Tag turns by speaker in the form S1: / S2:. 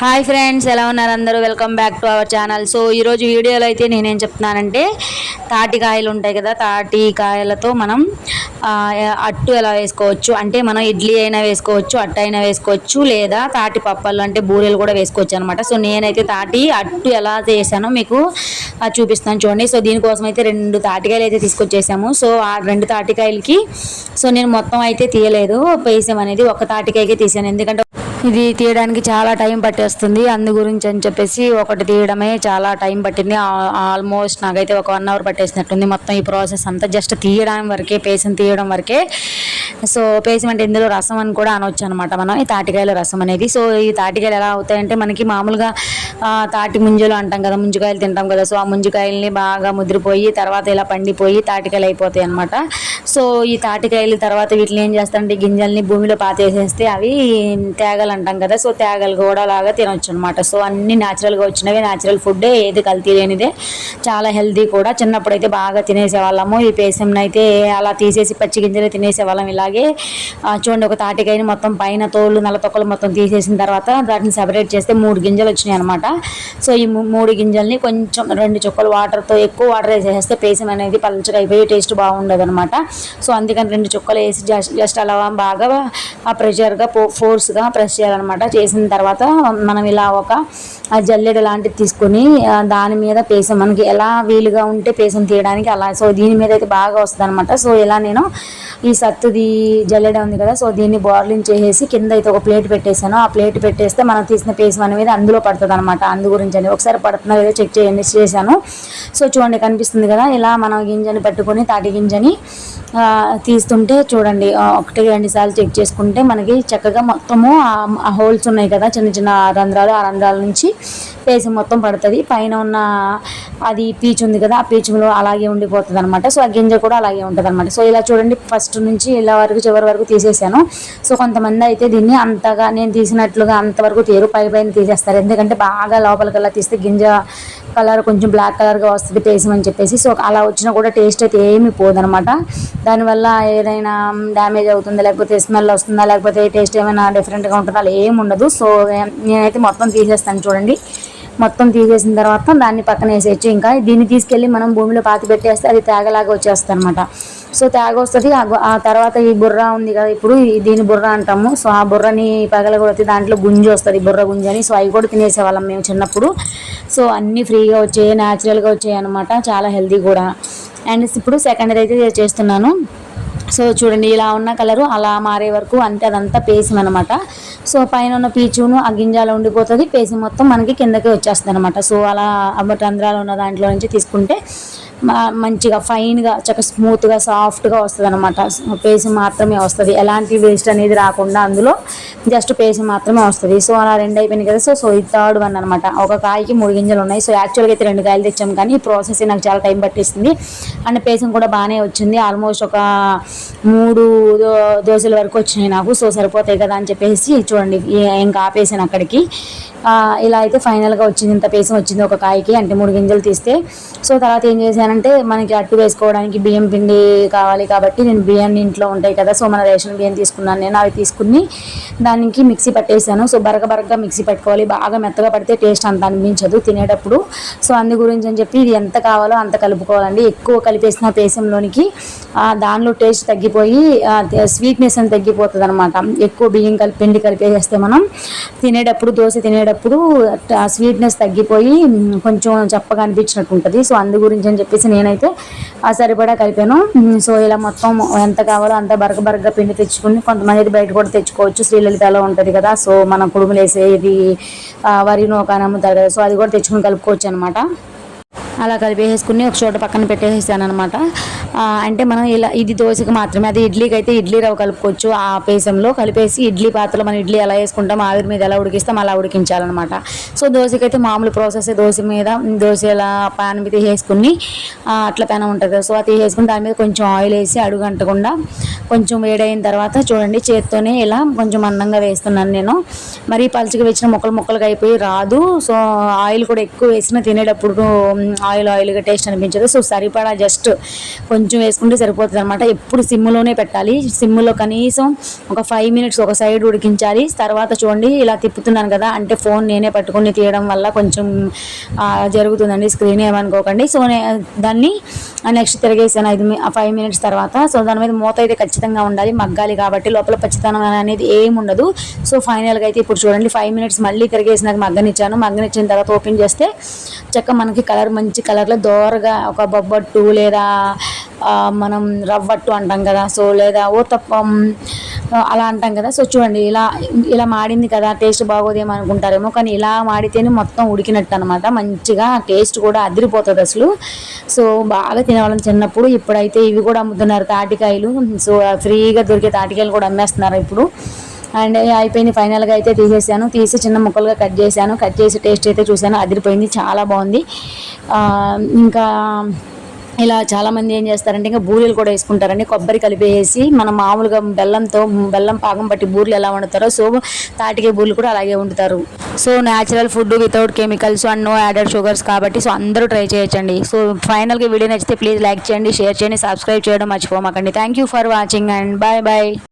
S1: Hi friends ఎలా ఉన్నారు అందరూ? Welcome back to our channel. So ఈరోజు వీడియోలో అయితే నేనేం చెప్తున్నానంటే తాటికాయలు ఉంటాయి కదా తాటికాయలతో మనం అట్టు ఎలా వేసుకోవచ్చు? అంటే మనం ఇడ్లీ అయినా వేసుకోవచ్చు అట్టు అయినా వేసుకోవచ్చు లేదా తాటి పప్పలు అంటే బూరెలు కూడా వేసుకోవచ్చు అనమాట. సో నేనైతే తాటి అట్టు ఎలా చేశానో మీకు చూపిస్తాను చూడండి. సో దీనికోసం అయితే రెండు తాటికాయలు అయితే తీసుకొచ్చేసాము. సో ఆ రెండు తాటికాయలకి సో నేను మొత్తం అయితే తీయలేదు. పేసం అనేది ఒక తాటికాయకే తీసాను. ఎందుకంటే ఇది తీయడానికి చాలా టైం పట్టేస్తుంది. అందు గురించి అని చెప్పేసి ఒకటి తీయడమే చాలా టైం పట్టింది. ఆల్మోస్ట్ నాకైతే ఒక వన్ అవర్ పట్టేసినట్టుంది మొత్తం ఈ ప్రాసెస్ అంతా. జస్ట్ తీయడం వరకే పేసెంట్ తీయడం వరకే. సో పేసం అంటే ఇందులో రసం అని కూడా అనొచ్చు అనమాట మనం ఈ తాటికాయల రసం అనేది. సో ఈ తాటికాయలు ఎలా అవుతాయంటే మనకి మామూలుగా తాటి ముంజలు అంటాం కదా ముంజకాయలు తింటాం కదా. సో ఆ ముంజకాయల్ని బాగా ముద్రిపోయి తర్వాత ఇలా పండిపోయి తాటికాయలు అయిపోతాయి అనమాట సో ఈ తాటికాయలు తర్వాత వీటిని ఏం చేస్తారంటే గింజల్ని భూమిలో పాతేసేస్తే అవి తేగలు అంటాం కదా. సో తేగలు కూడా లాగా తినొచ్చు అనమాట సో అన్ని న్యాచురల్గా వచ్చినవి. న్యాచురల్ ఫుడ్డే ఏది కల్తీ లేనిదే. చాలా హెల్తీ కూడా. చిన్నప్పుడు అయితే బాగా తినేసేవాళ్ళము. ఈ పేసెంని అయితే అలా తీసేసి పచ్చి గింజలు తినేసేవాళ్ళం ఇలాగే. చూడండి ఒక తాటికాయని మొత్తం పైన తోళ్ళు నల్ల తొక్కలు మొత్తం తీసేసిన తర్వాత దాటిని సెపరేట్ చేస్తే మూడు గింజలు వచ్చినాయి అనమాట సో ఈ మూడు గింజల్ని కొంచెం రెండు చుక్కలు వాటర్తో ఎక్కువ వాటర్ వేసేస్తే పేసం అనేది పలుచగా అయిపోయి టేస్ట్ బాగుండదు అనమాట సో అందుకని రెండు చుక్కలు వేసి జస్ట్ జస్ట్ అలా బాగా ఆ ప్రెషర్గా ఫోర్స్గా ప్రెస్ చేయాలన్నమాట. చేసిన తర్వాత మనం ఇలా ఒక జల్లెడ లాంటిది తీసుకొని దాని మీద పేసం మనకి ఎలా వీలుగా ఉంటే పేసం తీయడానికి అలా సో దీని మీద అయితే బాగా వస్తుంది అనమాట సో ఇలా నేను ఈ సత్తుది జల్లెడ ఉంది కదా సో దీన్ని బార్లింగ్ చేసేసి కింద అయితే ఒక ప్లేట్ పెట్టేశాను. ఆ ప్లేట్ పెట్టేస్తే మనం తీసిన పేస్ట్ అనేది అందులో పడుతుంది అనమాట అందు గురించి అని ఒకసారి పడుతుందో లేదో చెక్ చేయండి చేశాను. సో చూడండి కనిపిస్తుంది కదా ఇలా మనం గింజని పట్టుకొని తాటి గింజని తీస్తుంటే చూడండి ఒకటి రెండు సార్లు చెక్ చేసుకుంటే మనకి చక్కగా మొత్తము ఆ హోల్స్ ఉన్నాయి కదా చిన్న చిన్న రంధ్రాలు ఆ రంధ్రాల నుంచి పేసి మొత్తం పడుతుంది. పైన ఉన్న అది పీచు ఉంది కదా ఆ పీచులో అలాగే ఉండిపోతుంది అనమాట సో ఆ గింజ కూడా అలాగే ఉంటుంది అనమాట సో ఇలా చూడండి ఫస్ట్ ఫస్ట్ నుంచి ఇలా వరకు చివరి వరకు తీసేసాను. సో కొంతమంది అయితే దీన్ని అంతగా నేను తీసినట్లుగా అంతవరకు తీరు పై పైన తీసేస్తారు. ఎందుకంటే బాగా లోపలికల్లా తీస్తే గింజ కలర్ కొంచెం బ్లాక్ కలర్గా వస్తుంది టేస్ట్ అని చెప్పేసి. సో అలా వచ్చినా కూడా టేస్ట్ అయితే ఏమీ పోదనమాట. దానివల్ల ఏదైనా డ్యామేజ్ అవుతుందా లేకపోతే స్మెల్ వస్తుందా లేకపోతే టేస్ట్ ఏమైనా డిఫరెంట్గా ఉంటుందా అలా ఏమి ఉండదు. సో నేనైతే మొత్తం తీసేస్తాను చూడండి. మొత్తం తీసేసిన తర్వాత దాన్ని పక్కన వేసేయచ్చు. ఇంకా దీన్ని తీసుకెళ్ళి మనం భూమిలో పాతి పెట్టేస్తే అది తేగలాగా వచ్చేస్తుంది అనమాట సో తేగ వస్తుంది ఆ తర్వాత ఈ బుర్ర ఉంది కదా ఇప్పుడు దీని బుర్ర అంటాము. సో ఆ బుర్రని పగలగొడితే దాంట్లో గుంజి వస్తుంది బుర్ర గుంజి అని. సో అవి కూడా తినేసేవాళ్ళం మేము చిన్నప్పుడు. సో అన్నీ ఫ్రీగా వచ్చాయి న్యాచురల్గా వచ్చాయి అనమాట చాలా హెల్తీ కూడా. అండ్ ఇప్పుడు సెకండ్ అయితే చేస్తున్నాను. సో చూడండి ఇలా ఉన్న కలరు అలా మారే వరకు అంతే అదంతా పేసం అనమాట సో పైన ఉన్న పీచును ఆ గింజాలు ఉండిపోతుంది పేసి మొత్తం మనకి కిందకి వచ్చేస్తుంది అనమాట సో అలా రంధ్రాలు ఉన్న దాంట్లో నుంచి తీసుకుంటే మంచిగా ఫైన్గా చక్క స్మూత్గా సాఫ్ట్గా వస్తుంది అనమాట పేసి మాత్రమే వస్తుంది. ఎలాంటి వేస్ట్ అనేది రాకుండా అందులో జస్ట్ పేసి మాత్రమే వస్తుంది. సో అలా రెండు అయిపోయినాయి కదా. సో సో ఇది థర్డ్ వన్ అనమాట ఒక కాయకి మూడు గింజలు ఉన్నాయి. సో యాక్చువల్గా అయితే రెండు కాయలు తెచ్చాం. కానీ ఈ ప్రాసెస్ నాకు చాలా టైం పట్టిస్తుంది అండ్ పేసం కూడా బాగానే వచ్చింది. ఆల్మోస్ట్ ఒక మూడు దోశల వరకు వచ్చినాయి నాకు. సో సరిపోతాయి కదా అని చెప్పేసి చూడండి. ఇంకా ఆపేసాను అక్కడికి. ఇలా అయితే ఫైనల్గా వచ్చింది. ఇంత పేసం వచ్చింది ఒక కాయకి. అంటే మూడు గింజలు తీస్తే. సో తర్వాత ఏం చేశాను చేశానంటే మనకి అట్టు వేసుకోవడానికి బియ్యం పిండి కావాలి కాబట్టి నేను బియ్యాన్ని ఇంట్లో ఉంటాయి కదా సో మన రేషన్ బియ్యం తీసుకున్నాను. నేను అవి తీసుకుని దానికి మిక్సీ పట్టేసాను. సో బరగ బరగగా మిక్సీ పట్టుకోవాలి. బాగా మెత్తగా పడితే టేస్ట్ అంత అనిపించదు తినేటప్పుడు. సో అందు గురించి అని చెప్పి ఇది ఎంత కావాలో అంత కలుపుకోవాలండి. ఎక్కువ కలిపేసిన పేసంలోనికి దానిలో టేస్ట్ తగ్గిపోయి స్వీట్నెస్ అని తగ్గిపోతుంది అనమాట ఎక్కువ బియ్యం కలిపి పిండి కలిపేస్తే మనం తినేటప్పుడు దోశ తినేటప్పుడు స్వీట్నెస్ తగ్గిపోయి కొంచెం చప్పగా అనిపించినట్టు ఉంటుంది. సో అందు గురించి అని చెప్పి చెప్పేసి నేనైతే సరిపడా కలిపాను. సో ఇలా మొత్తం ఎంత కావాలో అంత బరక బరక పిండి తెచ్చుకుని కొంతమంది అయితే బయట కూడా తెచ్చుకోవచ్చు. శ్రీలలితలో ఉంటుంది కదా. సో మన కుడుములు వేసేది వరి నూకానమ్ముతారు కదా సో అది కూడా తెచ్చుకుని కలుపుకోవచ్చు అనమాట అలా కలిపేసుకుని ఒక చోట పక్కన పెట్టేసాను అనమాట అంటే మనం ఇలా ఇది దోశకి మాత్రమే అది ఇడ్లీకి అయితే ఇడ్లీ రవ్వ కలుపుకోవచ్చు. ఆ పేసంలో కలిపేసి ఇడ్లీ పాత్రలో మనం ఇడ్లీ ఎలా వేసుకుంటాం ఆవిరి మీద ఎలా ఉడికిస్తాం అలా ఉడికించాలన్నమాట. సో దోశకి అయితే మామూలు ప్రాసెస్. దోశ మీద దోశ ఇలా పాన్ మీద వేసుకుని అట్లా పెన ఉంటుంది సో అది వేసుకుని దాని మీద కొంచెం ఆయిల్ వేసి అడుగంటకుండా కొంచెం వేడైన తర్వాత చూడండి చేత్తోనే ఇలా కొంచెం అందంగా వేస్తున్నాను నేను. మరీ పలుచగా వేసిన ముక్కలు ముక్కలుగా అయిపోయి రాదు. సో ఆయిల్ కూడా ఎక్కువ వేసిన తినేటప్పుడు ఆయిల్ ఆయిల్గా టేస్ట్ అనిపించదు. సో సరిపడా జస్ట్ కొంచెం వేసుకుంటే సరిపోతుంది అనమాట ఎప్పుడు సిమ్లోనే పెట్టాలి. సిమ్లో కనీసం ఒక ఫైవ్ మినిట్స్ ఒక సైడ్ ఉడికించాలి. తర్వాత చూడండి ఇలా తిప్పుతున్నాను కదా అంటే ఫోన్ నేనే పట్టుకొని తీయడం వల్ల కొంచెం జరుగుతుందండి స్క్రీన్ ఏమనుకోకండి. సో దాన్ని నెక్స్ట్ తిరిగేసాను. ఐదు ఫైవ్ మినిట్స్ తర్వాత. సో దాని మీద మూత అయితే ఖచ్చితంగా ఉండాలి. మగ్గాలి కాబట్టి లోపల పచ్చితనం అనేది ఏం ఉండదు. సో ఫైనల్గా అయితే ఇప్పుడు చూడండి ఫైవ్ మినిట్స్ మళ్ళీ తిరిగేసినాక మగ్గనిచ్చాను. మగ్గనిచ్చిన తర్వాత ఓపెన్ చేస్తే చక్క మనకి కలర్ మంచి మంచి కలర్లో దోరగా ఒక బొబ్బట్టు లేదా మనం రవ్వట్టు అంటాం కదా సో లేదా ఊతప్పం అలా అంటాం కదా. సో చూడండి ఇలా ఇలా మాడింది కదా టేస్ట్ బాగోదేమో అనుకుంటారేమో కానీ ఇలా మాడితేనే మొత్తం ఉడికినట్టు అనమాట మంచిగా టేస్ట్ కూడా అదిరిపోతుంది అసలు. సో బాగా తినేవాళ్ళం చిన్నప్పుడు ఇప్పుడైతే ఇవి కూడా అమ్ముతున్నారు తాటికాయలు. సో ఫ్రీగా దొరికే తాటికాయలు కూడా అమ్మేస్తున్నారు ఇప్పుడు. అండ్ అయిపోయింది ఫైనల్గా అయితే తీసేసాను. తీసి చిన్న ముక్కలుగా కట్ చేశాను. కట్ చేసి టేస్ట్ అయితే చూశాను. అదిరిపోయింది చాలా బాగుంది. ఇంకా ఇలా చాలామంది ఏం చేస్తారంటే ఇంకా బూరెలు కూడా వేసుకుంటారండి. కొబ్బరి కలిపేసి మనం మామూలుగా బెల్లంతో బెల్లం పాకం పట్టి బూరెలు ఎలా వండుతారో సో తాటికే బూరెలు కూడా అలాగే వండుతారు. So natural food without chemicals and no added sugars కాబట్టి సో అందరూ ట్రై చేయొచ్చండి. సో ఫైనల్గా వీడియో నచ్చితే ప్లీజ్ లైక్ చేయండి షేర్ చేయండి సబ్స్క్రైబ్ చేయడం మర్చిపోమాకండి. Thank you for watching and bye bye